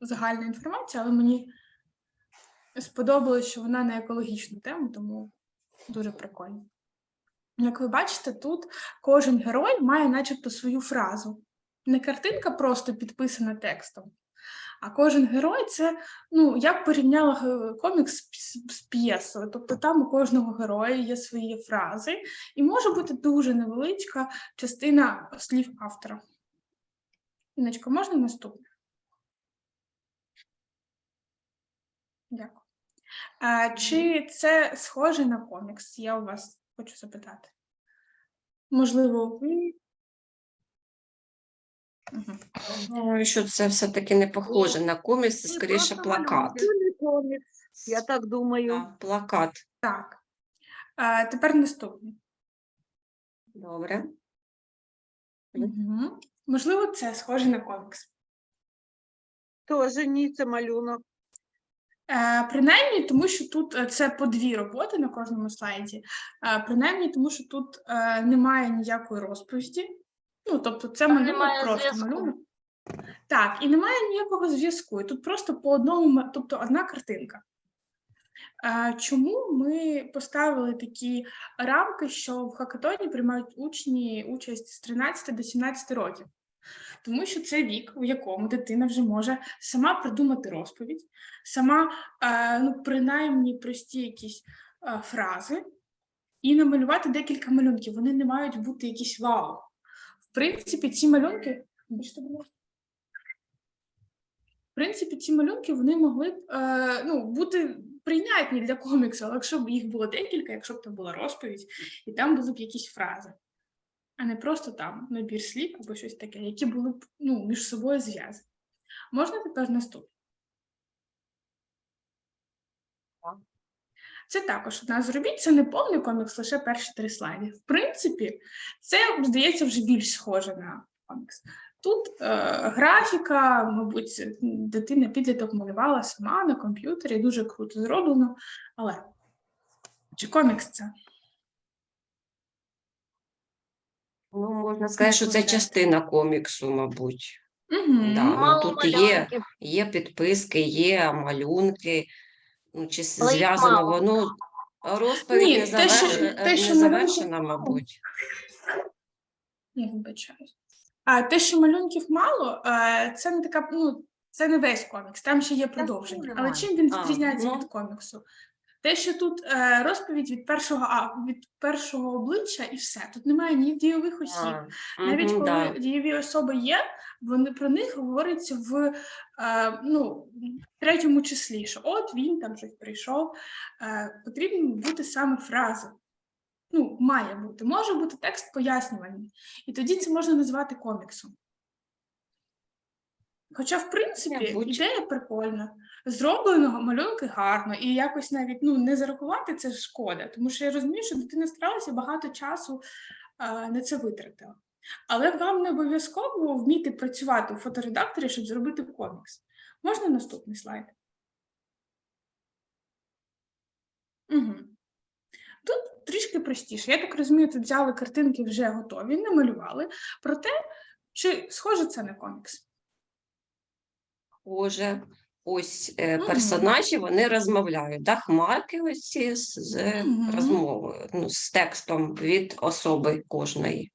загальна інформація, але мені сподобалось, що вона на екологічну тему, тому дуже прикольно. Як ви бачите, тут кожен герой має начебто свою фразу. Не картинка просто підписана текстом, а кожен герой це, ну, я б порівняла комікс з п'єсою. Тобто там у кожного героя є свої фрази, і може бути дуже невеличка частина слів автора. Іночка, можна наступне? Дякую. А, чи це схоже на комікс? Я у вас хочу запитати. Можливо, ви. Мгм. Ну, що це все-таки не похоже на комікс, це скоріше плакат. не комікс, Я так думаю. Так, Плакат. Так. А, тепер наступне. Добре. Угу. Можливо, це схоже на комікс. Теж ні, це малюнок. Е, принаймні, тому що тут е, це по дві роботи на кожному слайді. Е, принаймні, тому що тут е, немає ніякої розповіді. Ну, тобто, це малюнок просто малюнок. Так, і немає ніякого зв'язку. І тут просто по одному, тобто одна картинка. Чому ми поставили такі рамки, що в хакатоні приймають учні участь з 13 до 17 років? Тому що це вік, в якому дитина вже може сама придумати розповідь, сама, е, ну, принаймні прості якісь е, фрази, і намалювати декілька малюнків. Вони не мають бути якісь вау. В принципі, ці малюнки. В принципі, ці малюнки вони могли б е, ну, бути прийнятні для коміксу, але якщо б їх було декілька, якщо б там була розповідь, і там були б якісь фрази, а не просто там набір слів або щось таке, які були б ну, між собою зв'язані. Можна тепер наступне? Це також одна з робіт, це не повний комікс, лише перші три слайди. В принципі, це, здається, вже більш схоже на комікс. Тут е, графіка, мабуть, дитина підліток малювала сама на комп'ютері, дуже круто зроблено. Але чи комікс це? Ну, можна сказати, що це частина коміксу, мабуть. Угу. Да, ну, Мало тут є, малюнків. є підписки, є малюнки. Ну, чи Але їх зв'язано мало. воно. Розповідь Ні, не, те, що- завер... те, не що малюнки- завершена, мабуть. Я вибачаюсь. А те, що малюнків мало, е, це не така, ну, це не весь комікс, там ще є продовження. Але немає. чим він А, відрізняється ну. від коміксу? Те, що тут е, розповідь від першого а, від першого обличчя і все. Тут немає ні дійових осіб. А, Навіть коли да. дієві особи є, вони про них говориться в е, ну, третьому числі, що от він там щось прийшов. Е, потрібні бути саме фрази. Ну, має бути. Може бути текст пояснювальний. І тоді це можна назвати коміксом. Хоча, в принципі, Мабуть. ідея прикольна. Зроблено, малюнки гарно, і якось навіть ну, не зарахувати це шкода, тому що я розумію, що дитина старалася багато часу а, на це витратила. Але вам не обов'язково вміти працювати у фоторедакторі, щоб зробити комікс. Можна наступний слайд? Угу. Тут трішки простіше. Я так розумію, тут взяли картинки вже готові, намалювали. Проте, чи схоже це на комікс? Схоже, ось е, персонажі вони розмовляють. Да? Хмарки ось ці з, розмовою, ну, з текстом від особи кожної.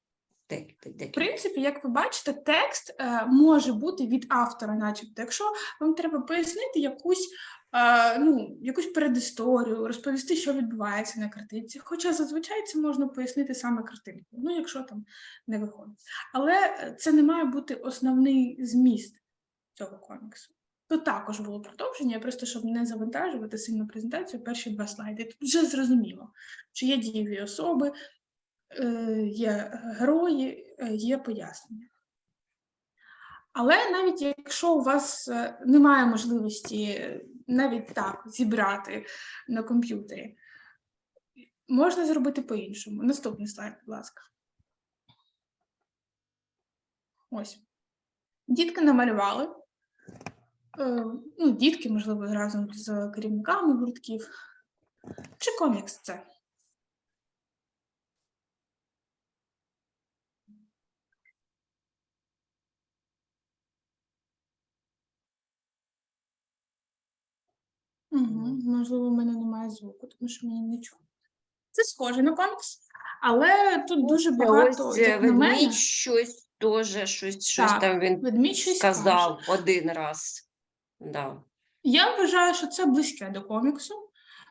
В принципі, як ви бачите, текст е, може бути від автора, начебто, якщо вам треба пояснити якусь, е, ну, якусь передісторію, розповісти, що відбувається на картинці. Хоча зазвичай це можна пояснити саме картинкою, ну, якщо там не виходить. Але це не має бути основний зміст цього коміксу. Тут також було продовження, просто щоб не завантажувати сильно презентацію, перші два слайди. Тут вже зрозуміло, що є дієві особи, е, є герої, е, є пояснення. Але навіть якщо у вас е, немає можливості навіть так зібрати на комп'ютері, можна зробити по-іншому. Наступний слайд, будь ласка. Ось. Дітки намалювали. Е, Ну, дітки, можливо, разом з керівниками гуртків. Чи комікс це? Угу. Можливо, в мене немає звуку, тому що мені не чути. Це схоже на комікс, але тут дуже багато, ось як на мене, ведмідь щось теж, щось, щось Так, там він ведмідь щось сказав один раз. Да. Я вважаю, що це близьке до коміксу.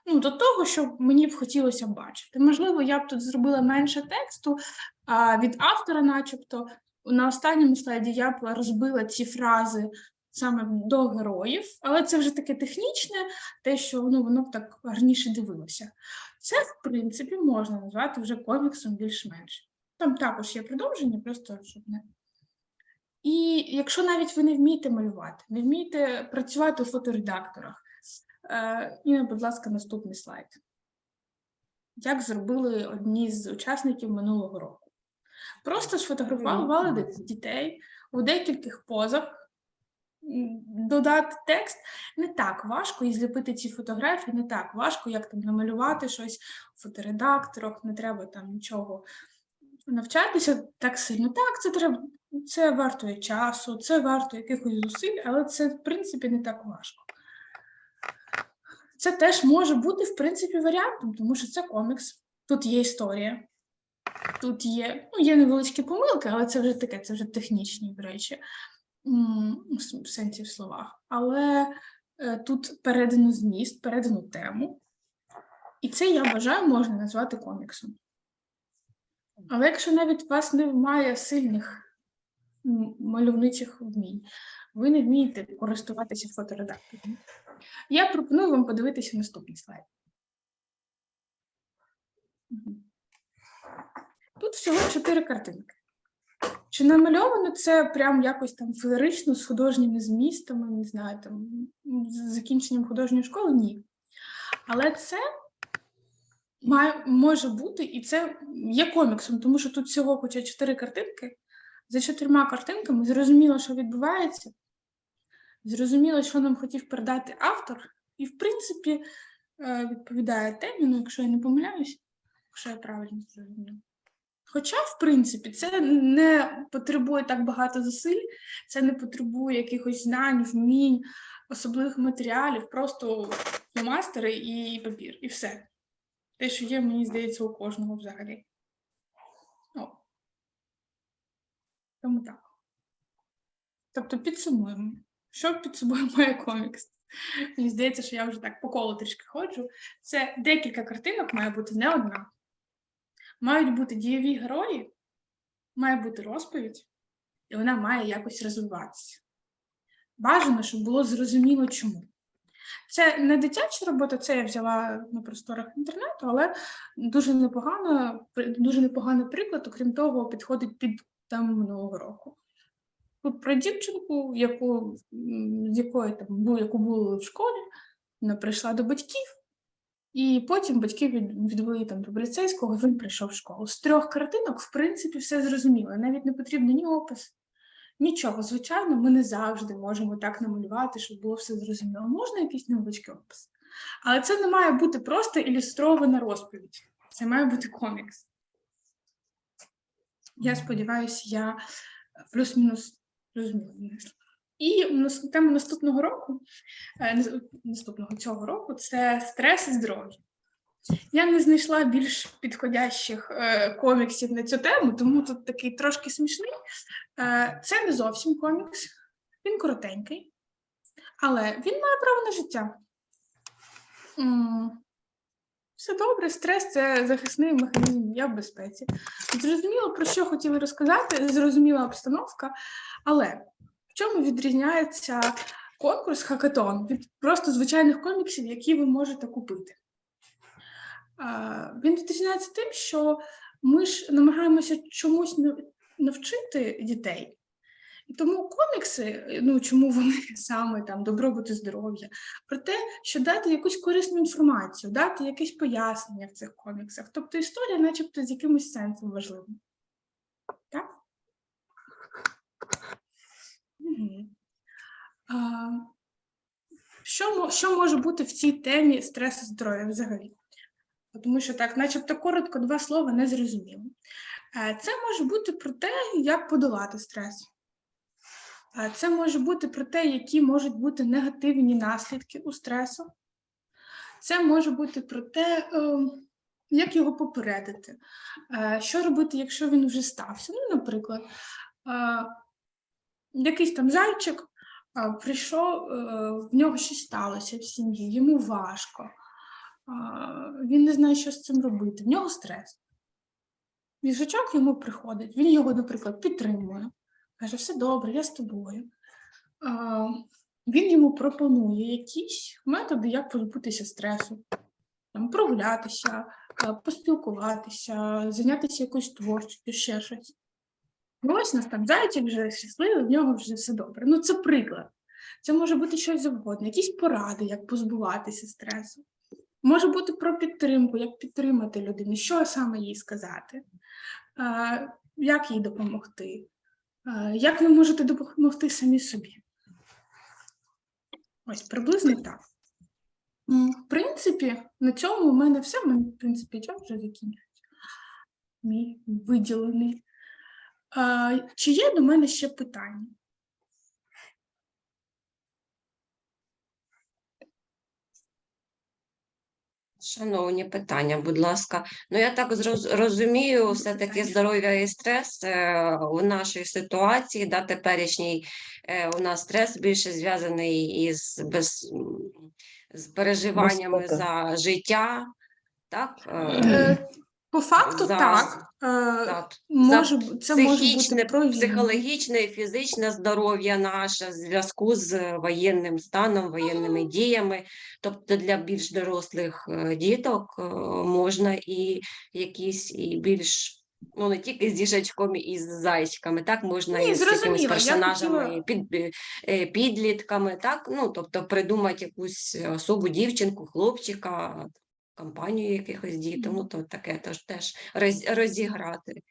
Ну, до того, що мені б хотілося бачити. Можливо, я б тут зробила менше тексту а, від автора, начебто. На останньому слайді я б розбила ці фрази саме до героїв, але це вже таке технічне, те, що ну, воно б так гарніше дивилося. Це, в принципі, можна назвати вже коміксом більш-менш. Там також є продовження, просто щоб не. І якщо навіть ви не вмієте малювати, не вмієте працювати у фоторедакторах, е, Інна, будь ласка, наступний слайд. Як зробили одні з учасників минулого року? Просто сфотографували дітей у декількох позах, додати текст. Не так важко і зліпити ці фотографії, не так важко, як там намалювати щось у фоторедакторах, не треба там нічого навчатися так сильно. Так, це треба, це вартує часу, це варто якихось зусиль, але це, в принципі, не так важко. Це теж може бути, в принципі, варіантом, тому що це комікс. Тут є історія, тут є, ну, є невеличкі помилки, але це вже таке, це вже технічні речі в сенсі в словах. Але е, тут передано зміст, передано тему. І це, я вважаю, можна назвати коміксом. Але якщо навіть у вас немає сильних мальовничих вмінь, ви не вмієте користуватися фоторедактором. Я пропоную вам подивитися наступний слайд. Тут всього чотири картинки. Чи намальовано це прям якось там феєрично з художніми змістами, не знаю, там з закінченням художньої школи? Ні. Але це має, може бути, і це є коміксом, тому що тут всього хоча чотири картинки. За чотирма картинками зрозуміло, що відбувається, зрозуміло, що нам хотів передати автор, і, в принципі, е, відповідає темі, ну, якщо я не помиляюсь, якщо я правильно зрозуміла. Хоча, в принципі, це не потребує так багато зусиль, це не потребує якихось знань, вмінь, особливих матеріалів, просто фломастери і папір, і все. Те, що є, мені здається, у кожного взагалі. Тому так. Тобто підсумуємо. Що під собою має комікс? Мені здається, що я вже так по колу трішки ходжу. Це декілька картинок має бути не одна. Мають бути дієві герої, має бути розповідь, і вона має якось розвиватися. Бажано, щоб було зрозуміло чому. Це не дитяча робота, це я взяла на просторах інтернету, але дуже непогано, дуже непоганий приклад, окрім того, підходить під тему минулого року. Про дівчинку, яку, з якої там яку були в школі, вона прийшла до батьків, і потім батьки від- відвели там до поліцейського, він прийшов в школу. З трьох картинок, в принципі, все зрозуміло. Навіть не потрібно ні опис, нічого. Звичайно, ми не завжди можемо так намалювати, щоб було все зрозуміло. Можна якийсь невеличкий опис. Але це не має бути просто ілюстрована розповідь. Це має бути комікс. Я сподіваюся, я плюс-мінус розуміла. І тема наступного року, е, наступного цього року це стрес і здоров'я. Я не знайшла більш підходящих е, коміксів на цю тему, тому тут такий трошки смішний. Е, це не зовсім комікс, він коротенький, але він має право на життя. Все добре, стрес це захисний механізм, я в безпеці. Зрозуміло, про що хотіли розказати, зрозуміла обстановка, але в чому відрізняється конкурс хакатон від просто звичайних коміксів, які ви можете купити? Він відрізняється тим, що ми ж намагаємося чомусь навчити дітей. Тому комікси, ну чому вони саме там добробут і здоров'я, про те, що дати якусь корисну інформацію, дати якесь пояснення в цих коміксах. Тобто історія, начебто, з якимось сенсом важливим. Так? Мгм. А, що, що може бути в цій темі стресу здоров'я взагалі? Тому що так, начебто коротко, два слова не зрозуміло. Е, Це може бути про те, як подолати стрес. Це може бути про те, які можуть бути негативні наслідки у стресу. Це може бути про те, е, як його попередити, Е, що робити, якщо він вже стався. Ну, наприклад, е, якийсь там зайчик прийшов, в нього щось сталося в сім'ї, йому важко, він не знає, що з цим робити, в нього стрес. Їжачок йому приходить, він його, наприклад, підтримує, каже, все добре, я з тобою. А, Він йому пропонує якісь методи, як позбутися стресу, там, прогулятися, поспілкуватися, зайнятися якоюсь творчістю, ще щось. Ну, ось нас там зайчик вже щасливий, в нього вже все добре. Ну, це приклад. Це може бути щось завгодно, якісь поради, як позбуватися стресу. Може бути про підтримку, як підтримати людину, що саме їй сказати, як їй допомогти, як ви можете допомогти самі собі. Ось приблизно так. В принципі, на цьому у мене все. Ми, в принципі, час вже закінчується. Мій виділений. Чи є до мене ще питання? Шановні питання, будь ласка. Ну я так зрозумію розумію, все-таки здоров'я і стрес е, у нашій ситуації, да, теперішній е, у нас стрес більше зв'язаний із без, з переживаннями Безпека. за життя. Так, Е, По факту, за- так. Е, так. Може, це може бути психологічне і фізичне здоров'я наше в зв'язку з воєнним станом, воєнними діями. Тобто для більш дорослих е, діток е, можна і якісь і більш. Ну, не тільки з їжачком і з зайчиками, так можна Ні, і з якимись персонажами, хотіла- під, підлітками, так? Ну, тобто придумати якусь особу, дівчинку, хлопчика, компанію якихось дітей, ну то таке теж, теж роз, розіграти,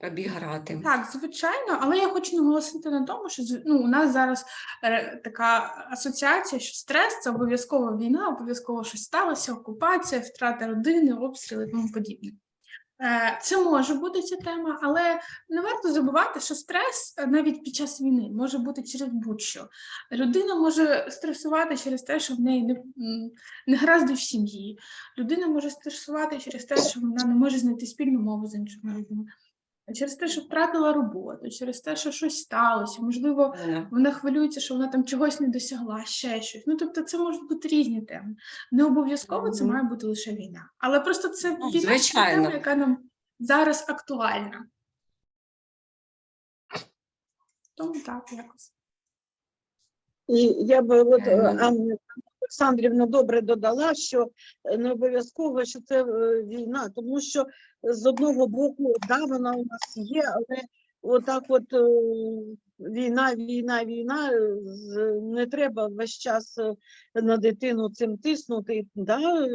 обіграти. Так, звичайно, але я хочу наголосити на тому, що ну, у нас зараз е, така асоціація, що стрес це обов'язково війна, обов'язково щось сталося, окупація, втрата родини, обстріли і тому подібне. Е, Це може бути ця тема, але не варто забувати, що стрес е, навіть під час війни може бути через будь-що. Людина може стресувати через те, що в неї не, не гаразд в сім'ї. Людина може стресувати через те, що вона не може знайти спільну мову з іншими людьми. Через те, що втратила роботу, через те, що щось сталося, можливо, вона хвилюється, що вона там чогось не досягла, ще щось. Ну тобто, це можуть бути різні теми. Не обов'язково це має бути лише війна, але просто це Ну, війна тема, яка нам зараз актуальна. Тому так якось. І я би от Е, е, Анна Олександрівна добре додала, що е, не обов'язково, що це е, війна, тому що з одного боку, да, вона у нас є, але отак от е, війна, війна, війна, е, не треба весь час е, на дитину цим тиснути. Да? е,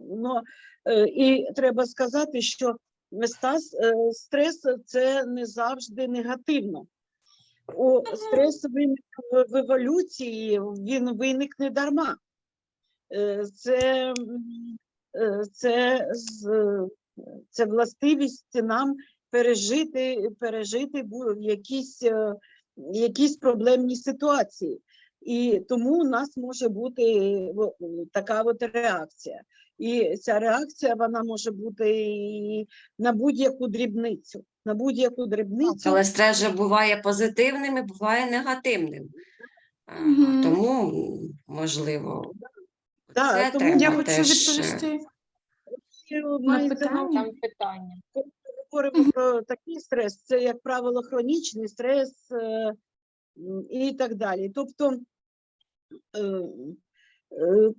Но, е, і треба сказати, що стас, е, стрес це не завжди негативно. О, стрес виник в- еволюції, він виник не дарма. Е, Це, е, це, це властивість нам пережити, пережити якісь, е, якісь проблемні ситуації. І тому у нас може бути така от реакція. І ця реакція вона може бути і на будь-яку дрібницю. На будь-яку дрібницю. Але стрес же буває позитивним і буває негативним. Е, Мгм. Тому, можливо, Да, це тому тема Я хочу теж, е, відповісти на питання. Там питання. говоримо про такий стрес, це, як правило, хронічний стрес е, і так далі. Тобто, е,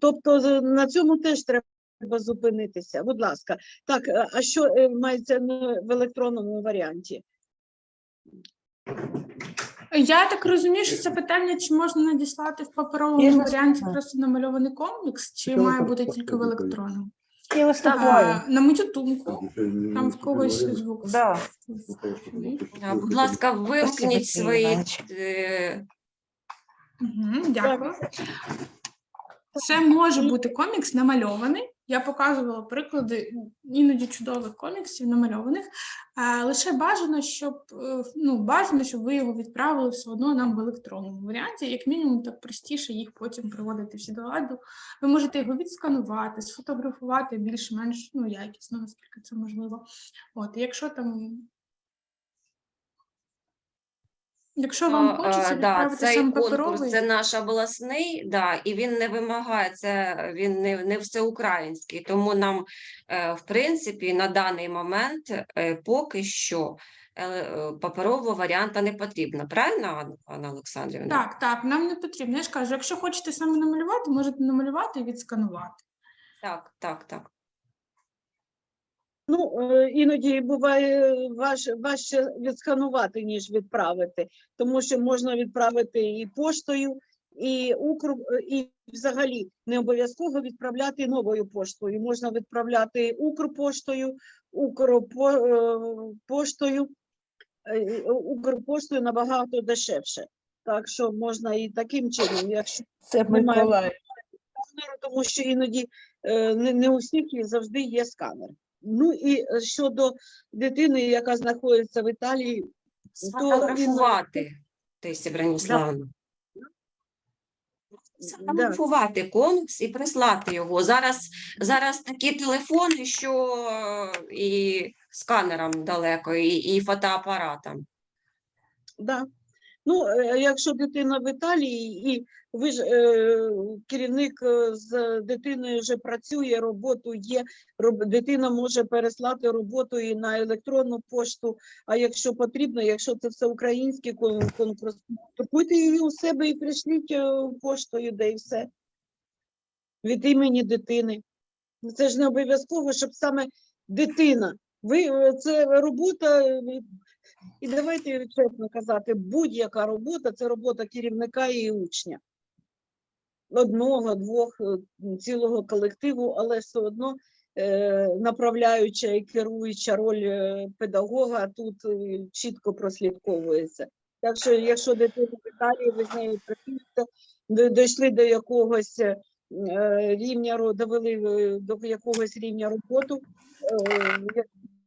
тобто на цьому теж треба зупинитися. Будь ласка. Так, е, а що е, мається в електронному варіанті? Я так розумію, що це питання, чи можна надіслати в паперовому Я варіанті просто намальований комікс, чи має бути тільки в електронному? Я. А, На мою думку, там в когось звук. Да. Будь ласка, вимкніть свої е, Угу, дякую. Це може бути комікс намальований, Я показувала приклади іноді чудових коміксів, намальованих. Лише бажано, щоб е, ну, бажано, щоб ви його відправили все одно нам в електронному варіанті. Як мінімум, так простіше їх потім приводити всі до ладу. Ви можете його відсканувати, сфотографувати більш-менш ну, якісно, наскільки це можливо. От, якщо там. Якщо вам хочеться е, да, відправити цей сам конкурс паперовий, це наш обласний, да, і він не вимагає це, він не, не всеукраїнський. Тому нам, е, в принципі, на даний момент е, поки що е, паперового варіанта не потрібно. Правильно, Анна- Анна Олександрівна? так, так, нам не потрібно. Я ж кажу, якщо хочете саме намалювати, можете намалювати і відсканувати. Так, так, так. Ну, е, іноді буває важ, важче відсканувати, ніж відправити, тому що можна відправити і поштою, і укр, і взагалі не обов'язково відправляти новою поштою. Можна відправляти укрпоштою, укрпоштою, е, укрпоштою набагато дешевше. Так що можна і таким чином, якщо Це Немає. Сканеру, тому що іноді е, не, не у всіх завжди є сканер. Ну і е, щодо дитини, яка знаходиться в Італії, Сфотографувати, Тесі Браніславовна. Сфотографувати комікс і прислати його. Зараз, зараз такі телефони, що е, і сканерам далеко, і, і фотоапаратам. да. Ну, е, якщо дитина в Італії, і ви ж е, керівник е, з дитиною вже працює, роботу є, роб, дитина може переслати роботу і на електронну пошту. А якщо потрібно, якщо це все український кон- конкурс, купуйте її у себе і прийшліть е, поштою, де і все. Від імені дитини. Це ж не обов'язково, щоб саме дитина. Ви це робота, і давайте чесно казати, будь-яка робота це робота керівника і учня. Одного, двох, е, цілого колективу, але все одно е, направляюча і керуюча роль е, педагога тут е, чітко прослідковується. Так що, якщо дитина в Італії, ви з нею працюєте, дійшли до якогось рівня, довели до якогось рівня роботу,